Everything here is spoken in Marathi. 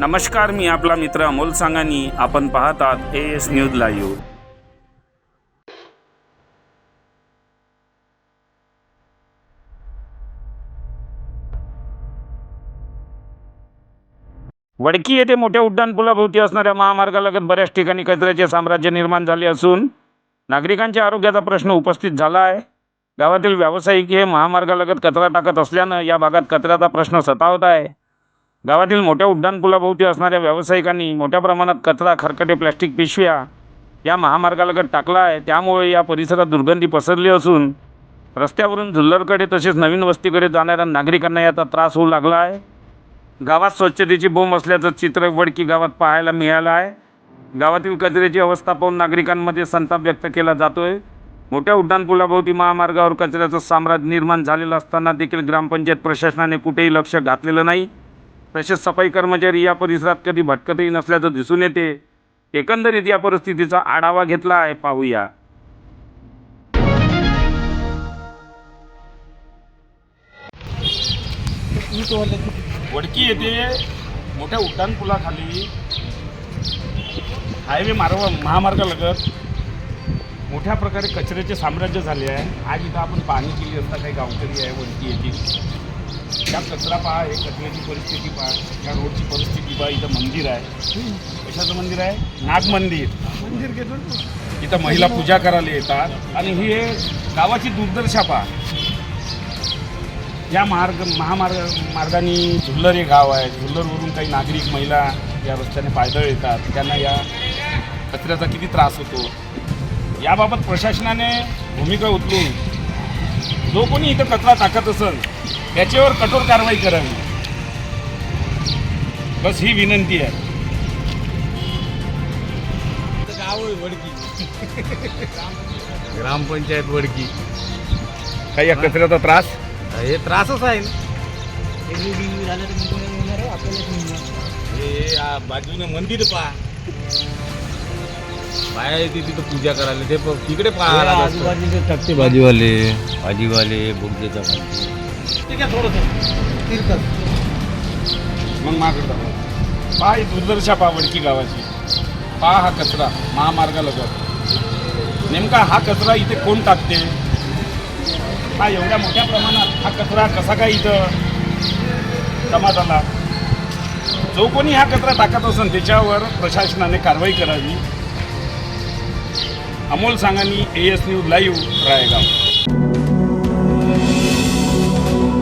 नमस्कार मी आपला मित्र अमोल सांगानी. आपण पाहतात A S news live Wadki येथे मोठ्या उड्डाणपुलाभोवती असणाऱ्या महामार्गालगत बऱ्याच ठिकाणी कचऱ्याचे साम्राज्य निर्माण झाले असून नागरिकांच्या आरोग्याचा प्रश्न उपस्थित झाला आहे. गावातील व्यावसायिक हे महामार्गालगत कचरा टाकत असल्यानं या भागात कचऱ्याचा प्रश्न सतावत आहे. गावातील मोठ्या उड्डाणपुलाभोवती असणाऱ्या व्यावसायिकांनी मोठ्या प्रमाणात कचरा खरकटे प्लॅस्टिक पिशव्या या महामार्गालगत टाकला आहे. त्यामुळे या परिसरात दुर्गंधी पसरली असून रस्त्यावरून जुल्लरकडे तसेच नवीन वस्तीकडे जाणाऱ्या नागरिकांना याचा त्रास होऊ लागला आहे. गावात स्वच्छतेची बोंब असल्याचं चित्र वडकी गावात पाहायला मिळालं आहे. गावातील कचऱ्याची अवस्था पाहून नागरिकांमध्ये संताप व्यक्त केला जातो आहे मोठ्या उड्डाणपुलाभोवती महामार्गावर कचऱ्याचं साम्राज्य निर्माण झालेलं असताना देखील ग्रामपंचायत प्रशासनाने कुठेही लक्ष घातलेलं नाही. तसेच सफाई कर्मचारी या परिसरात कधी भटकतही नसल्याचं दिसून येते. एकंदरीत या परिस्थितीचा आढावा घेतला आहे पाहूया. वडकी येथे मोठ्या उड्डाणपुलाखाली हायवे मार्ग महामार्गालगत मोठ्या प्रकारे कचऱ्याचे साम्राज्य झाले आहे. आज इथं आपण पाहणी केली असता काही गावकरी आहे वडकी येथील. त्या कचरा पहा हे कचऱ्याची परिस्थिती पहा या रोडची परिस्थिती पहा इथं मंदिर आहे. कशाचं मंदिर आहे? नाग मंदिर. मंदिर इथं महिला पूजा करायला येतात. आणि ही गावाची दुर्दशा पहा. या मार्ग महामार्ग मार्गाने झुल्लर हे गाव आहे. झुल्लरवरून काही नागरिक महिला या रस्त्याने पायदळ येतात. त्यांना या कचऱ्याचा किती त्रास होतो? याबाबत प्रशासनाने भूमिका उचलून जो कोणी इथं कचरा टाकत असेल त्याच्यावर कठोर कारवाई करावी. बस ही विनंती आहे. गाव आहे वडकी ग्रामपंचायत वडकी. काही या कचऱ्याचा त्रास? हे त्रासच आहे ना. हे आ, बाजूने मंदिर पहा. बाया येते तिथं पूजा करायला? ते प- तिकडे पाहायला आजूबाजूचे टक्के भाजीवाले भाजीवाले बुगदेचा भाजी. मग मागं पहा ही दुर्दशा पहा वडकी गावाची. पहा हा कचरा महामार्गालगत नेमका हा कचरा इथे कोण टाकते? हा एवढ्या मोठ्या प्रमाणात हा कचरा कसा काय इथं जमा झाला जो कोणी हा कचरा टाकत असेल त्याच्यावर प्रशासनाने कारवाई करावी. Amol Sangani A S news live Raigaon.